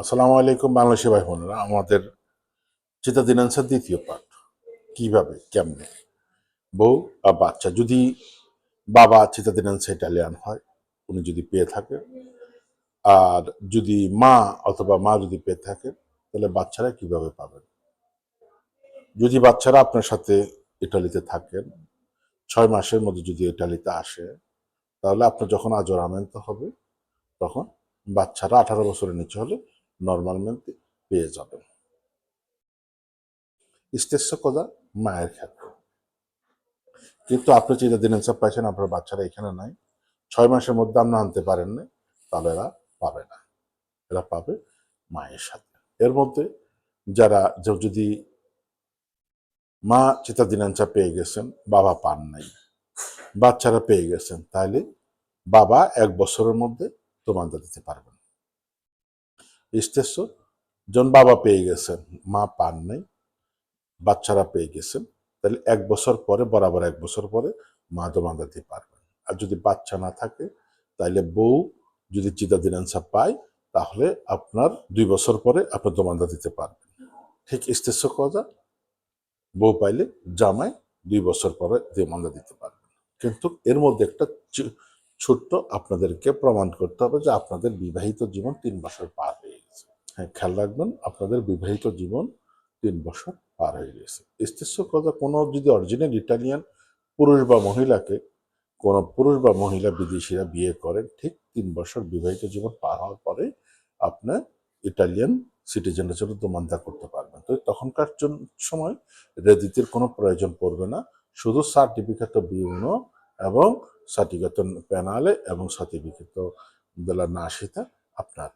আসসালামু আলাইকুম বাংলাদেশি ভাই বোনেরা। আমাদের চিতা দিনান্সার দ্বিতীয় পাঠ। কীভাবে, কেমনে? বউ আর বাচ্চা, যদি বাবা চিতা দিনান্সা ইটালিয়ান হয়, উনি যদি পেয়ে থাকে, আর যদি মা অথবা মা যদি পেয়ে থাকে, তাহলে বাচ্চারা কীভাবে পাবেন? যদি বাচ্চারা আপনার সাথে ইটালিতে থাকেন, ছয় মাসের মধ্যে যদি ইটালিতে আসে, তাহলে আপনার যখন আজরামেন্ট হবে, তখন বাচ্চারা আঠারো বছরের নিচে হলে নর্মালমেন্ট পেয়ে যাবেন স্টেজ কথা মায়ের ক্ষেত্রে। কিন্তু আপনি চিন্তা দিন সব পাইছেন, আপনার বাচ্চারা এখানে নাই। ছয় মাসের মধ্যে আপনি আনতে পারেন না তাহলে এরা পাবে না। এরা পাবে মায়ের সাথে। এর মধ্যে যারা যদি মা চিতা দিনাঞ্চা পেয়ে গেছেন, বাবা পান নাই, বাচ্চারা পেয়ে গেছেন, তাহলে বাবা এক বছরের মধ্যে তোমান্দা দিতে পারবেন। স্টেজ জন বাবা পেয়ে গেছেন, মা পান নাই, বাচ্চারা পেয়ে গেছেন। তাহলে এক বছর পরে, বরাবর এক বছর পরে মা দমা দিতে পারবেন। আর যদি বাচ্চা না থাকে, তাহলে বউ যদি চিতা দিনাংসা পায়, তাহলে আপনার দুই বছর পরে আপনার দমান্দা দিতে পারবেন। ঠিক স্টেজ কথা বউ পাইলে জামাই দুই বছর পরে দমান্দা দিতে পারবেন। কিন্তু এর মধ্যে একটা ছোট্ট আপনাদেরকে প্রমাণ করতে হবে যে আপনাদের বিবাহিত জীবন তিন বছর পার হয়ে হ্যাঁ খেয়াল রাখবেন, আপনাদের বিবাহিত জীবন তিন বছর পার হয়ে গেছে। কথা, কোনো যদি অরিজিনাল ইটালিয়ান পুরুষ বা মহিলাকে, কোনো পুরুষ বা মহিলা বিদেশিরা বিয়ে করেন, ঠিক তিন বছর বিবাহিত জীবন পার হওয়ার পরে আপনার ইটালিয়ান সিটিজেনের জন্য দোমান্দা করতে পারবেন। তো তখনকার সময় রেদিতির কোনো প্রয়োজন পড়বে না। শুধু সার্টিফিকেট বিউনো এবং সার্টিফিকেট পেনালে এবং সার্টিফিকেট দেলা নাশিতা আপনার